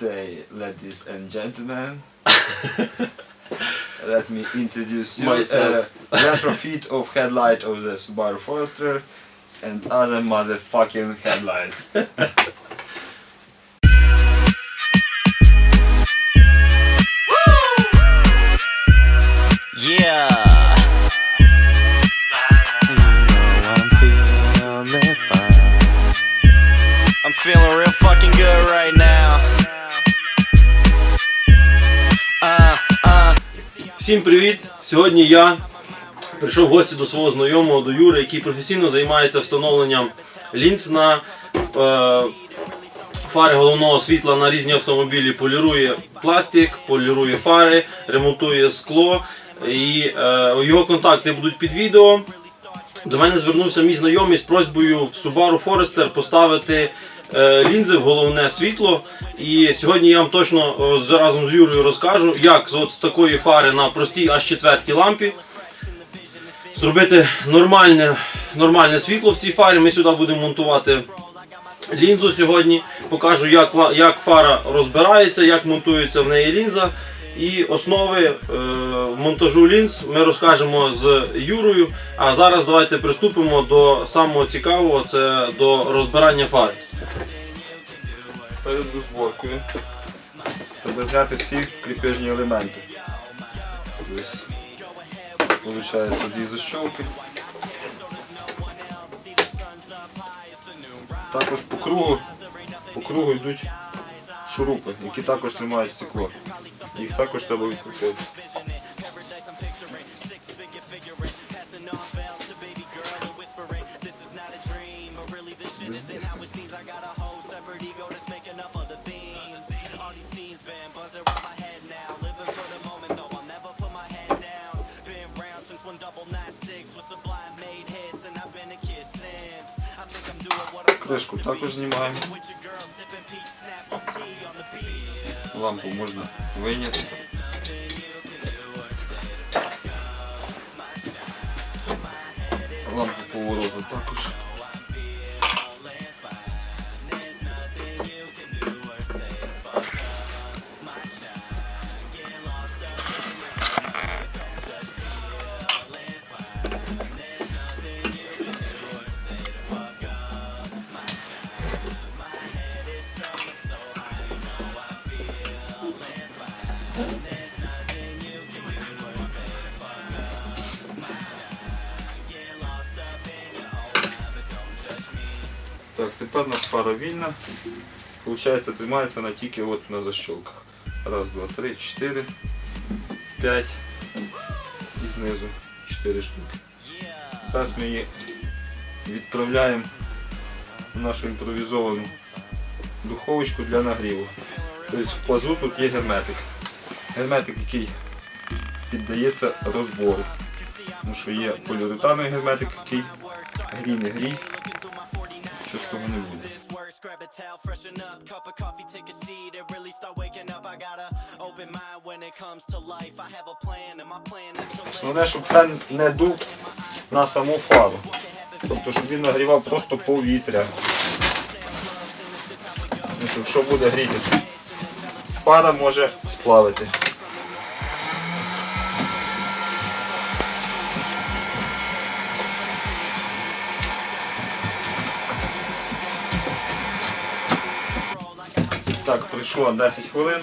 day, ladies and gentlemen. Let me introduce you. Myself. Uh, retrofit of headlight of the Subaru Forester and other motherfucking headlights. Всім привіт! Сьогодні я прийшов в гості до свого знайомого до Юри, який професійно займається встановленням лінз на е, фари головного світла на різні автомобілі. Полірує пластик, полірує фари, ремонтує скло. І е, його контакти будуть під відео. До мене звернувся мій знайомий з просьбою в Subaru Forester поставити лінзи в головне світло. І сьогодні я вам точно з- разом з Юрою розкажу, як от з такої фари на простій аж четвертій лампі зробити нормальне, нормальне світло в цій фарі. Ми сюди будемо монтувати лінзу сьогодні. Покажу, як, як фара розбирається, як монтується в неї лінза. І основи е, монтажу лінз ми розкажемо з Юрою. А зараз давайте приступимо до самого цікавого, це до розбирання фари. Перед розборкою треба зняти всі кріпежні елементи. Тобто, получається дві защолки. Також по кругу, по кругу йдуть шурупи, які також тримають стекло. Їх також треба відкрутити. Кришку також знімаємо. Лампу можна вийняти. Лампу повороту також. Тепер у нас фара вільна. Получається, тримається вона тільки от на защолках. Раз, два, три, чотири, п'ять і знизу чотири штуки. Зараз ми її відправляємо в нашу імпровізовану духовочку для нагріву. Тобто в пазу тут є герметик. Герметик, який піддається розбору. Тому що є поліуретановий герметик, який грій не грій, що з того не буде. Основне, щоб фен не дув на саму фару. Тобто, щоб він нагрівав просто повітря. Що буде грітися, фара може сплавити. Так, пройшло 10 хвилин.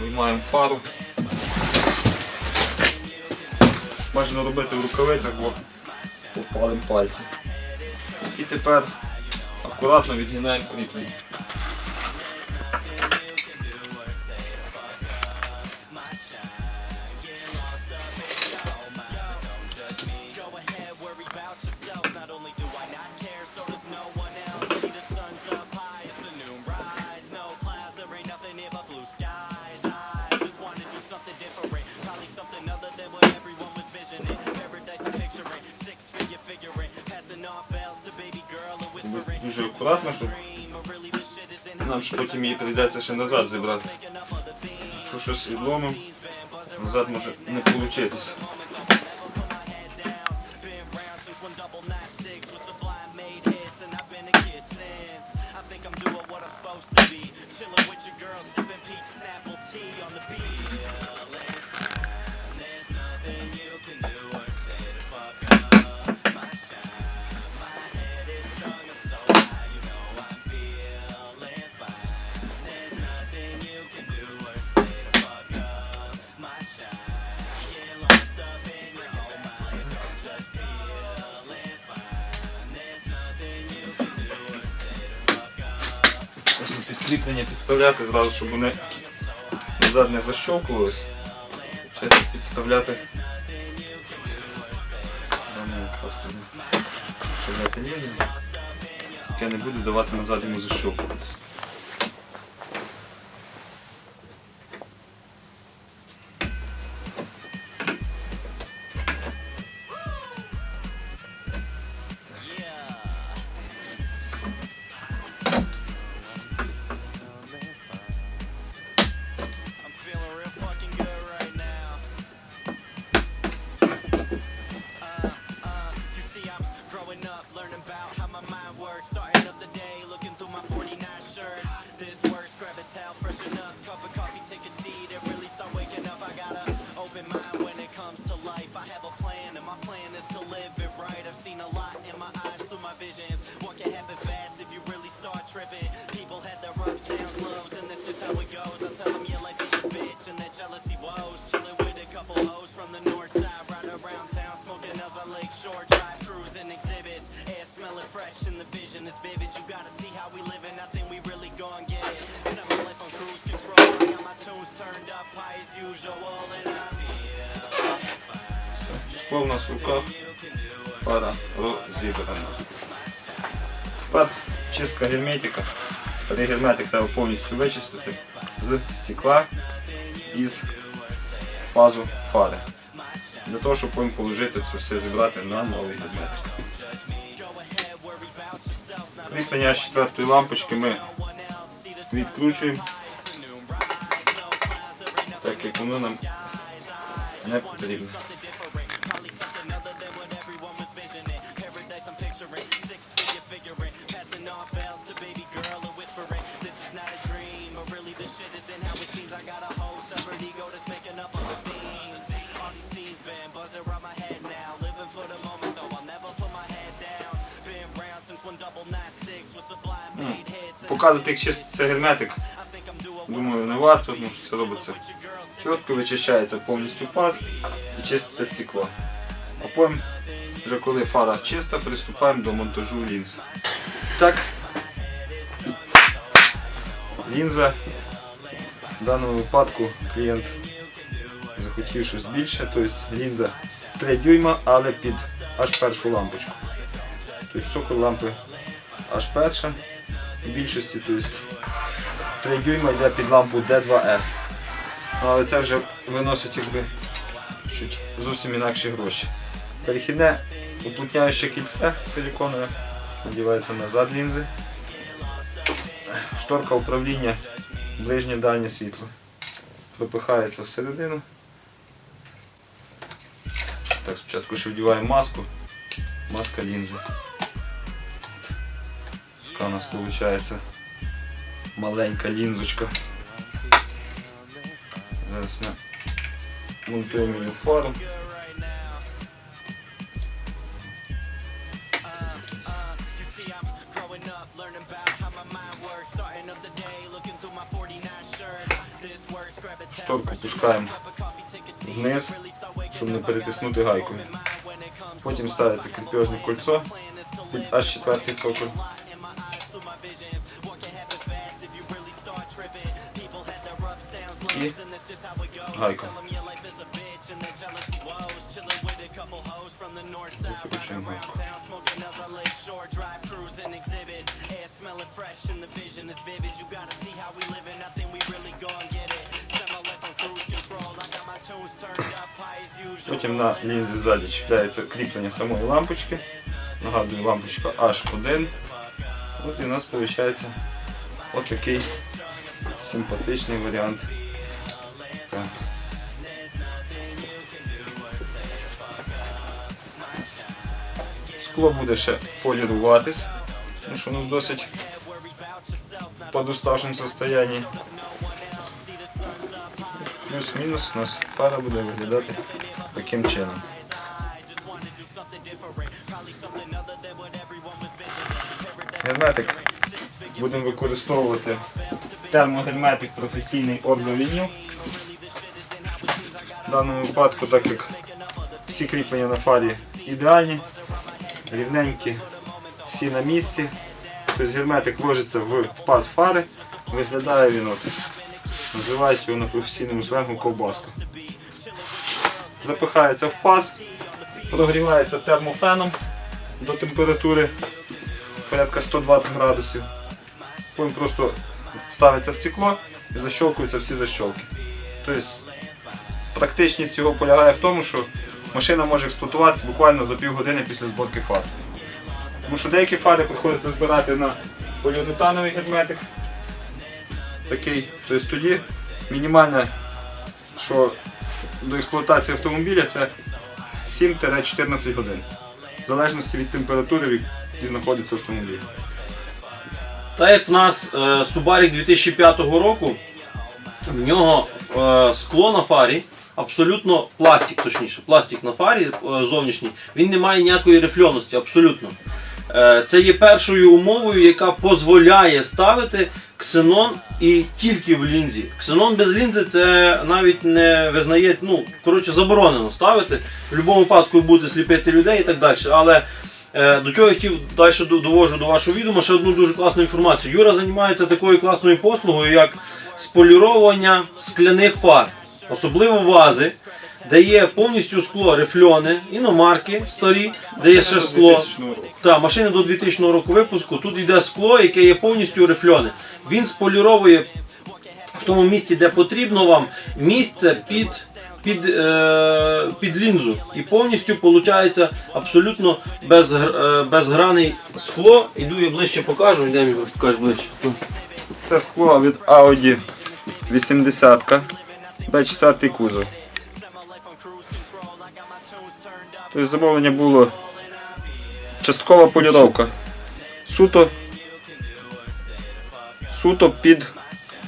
Виймаємо фару. Бажано робити в рукавицях, бо попалимо пальці. І тепер акуратно відгинаємо кріплення. Робити Дуже акуратно, щоб нам ж потім її прийдеться ще назад зібрати. Якщо щось відломимо, назад може не вийти. Підкріплення підставляти зразу, щоб вони назад не защовкувались. Підставляти. Дамо просто підставляти яке не буде давати назад йому защовкуватися. Comes to life. I have a plan, and my plan is to live it right. I've seen a lot in my eyes through my visions. What can happen fast if you really start tripping? People had their ups, downs, lows, and that's just how it goes. I tell them your life is a bitch, and that jealousy woes. Chilling with a couple hoes from the north side, right around town, smoking as a lake shore drive, cruising exhibits. Air smelling fresh, and the vision is vivid. You gotta see how we live, and I think we really gon' get it. Set my life on cruise control. I got my tunes turned up high as usual, and I Скло в нас в руках, пара розібрана. Тепер чистка герметика. Старий герметик треба повністю вичистити з стекла і з пазу фари. Для того, щоб потім положити це все зібрати на новий герметик. Кріплення з четвертої лампочки ми відкручуємо, так як воно нам не потрібно. Buzzing around my head now. Living for the moment though, I'll never put my head down. Been round since one double nine six with sublime made hits. Показувати, як герметик, think I'm doing думаю, не варто, тому що це робиться чітко, вичищається повністю паз і чиститься стекло. А потім, вже коли фара чиста, приступаємо до монтажу лінз. Так, лінза. В даному випадку клієнт захотів щось більше, тобто лінза 3 дюйма, але під аж першу лампочку. Тобто цоколь лампи аж перша в більшості, тобто 3 дюйма йде під лампу D2S. Ну, але це вже виносить якби чуть зовсім інакші гроші. Перехідне уплотняюче кільце силіконове надівається назад лінзи. Шторка управління ближнє дальнє світло. Пропихається всередину. Так, спочатку ще вдіваємо маску. Маска лінзи. Така у нас виходить маленька лінзочка. Зараз ми монтуємо її в фару. You see, I'm growing up, learning about how my mind works. Starting up the day, looking through my 49 shirts. This works, grab a towel, Шторку fresh пускаємо cup of coffee, take a seat. вниз, Really start waking Щоб не перетиснути comes Потім ставиться кріпежне кольцо під аж четвертий цоколь. it Гайка. Закручуємо гайку. smelling fresh and the vision is vivid. You gotta see how we live and I think we really gon' get it. Потім на лінзі ззаді чіпляється кріплення самої лампочки. Нагадую, лампочка H1. От і у нас виходить отакий симпатичний варіант. Скло буде ще поліруватись, тому що воно досить подуставшем состоянии. Плюс-мінус у нас фара буде виглядати таким чином. Герметик будемо використовувати термогерметик професійний ордовініл. В даному випадку, так як всі кріплення на фарі ідеальні, рівненькі, всі на місці. Тобто герметик ложиться в паз фари, виглядає він от. Називають його на професійному сленгу ковбаска. Запихається в паз, прогрівається термофеном до температури порядка 120 градусів. Потім просто ставиться стекло і защолкуються всі защолки. Тобто практичність його полягає в тому, що машина може експлуатуватися буквально за півгодини після зборки фар. Тому що деякі фари приходиться збирати на поліуретановий герметик. Такий. Тобто тоді мінімальне, що до експлуатації автомобіля це 7-14 годин. В залежності від температури, в якій знаходиться автомобіль. Так як в нас е, Subaru 2005 року, в нього е, скло на фарі, абсолютно пластик, точніше, пластик на фарі е, зовнішній, він не має ніякої рифльоності, абсолютно. Е, це є першою умовою, яка дозволяє ставити ксенон і тільки в лінзі. Ксенон без лінзи це навіть не визнає, ну, коротше, заборонено ставити. В будь-якому випадку буде сліпити людей і так далі. Але Е, До чого я хотів далі довожу до вашого відома ще одну дуже класну інформацію. Юра займається такою класною послугою, як споліровування скляних фар, особливо вази, де є повністю скло рифльоне, іномарки старі, де є ще скло. 2000 року. Машини до 2000 року випуску. Тут йде скло, яке є повністю рифльоне. Він споліровує в тому місці, де потрібно вам, місце під, під, е, під лінзу. І повністю виходить абсолютно без, е, безграний скло. Іду я ближче покажу, йдемо я покажу ближче. Це скло від Audi 80 B4 кузов. Тобто замовлення було часткова поліровка. Суто, суто під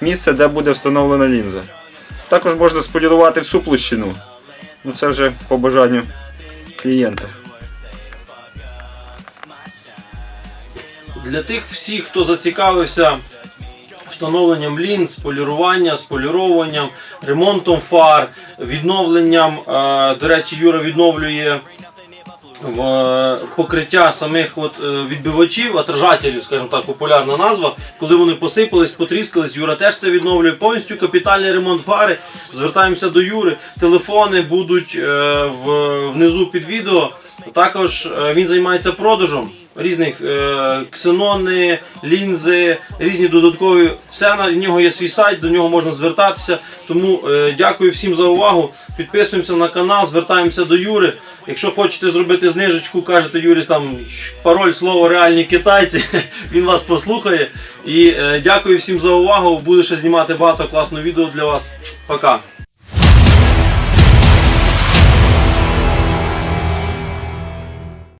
місце, де буде встановлена лінза. Також можна сполірувати всю площину. Ну це вже по бажанню клієнта. Для тих всіх, хто зацікавився встановленням лінз, полірування, сполірованням, ремонтом фар, відновленням, е, до речі, Юра відновлює в е, покриття самих от, е, відбивачів, отражателів, скажімо так, популярна назва. Коли вони посипались, потріскались, Юра теж це відновлює. Повністю капітальний ремонт фари. Звертаємося до Юри. Телефони будуть внизу під відео. Також він займається продажем різних е, ксенони, лінзи, різні додаткові. Все на в нього є свій сайт, до нього можна звертатися. Тому е, дякую всім за увагу. Підписуємося на канал, звертаємося до Юри. Якщо хочете зробити знижечку, кажете Юрі там пароль слово реальні китайці. Він вас послухає. І е, дякую всім за увагу. Буду ще знімати багато класного відео для вас. Пока.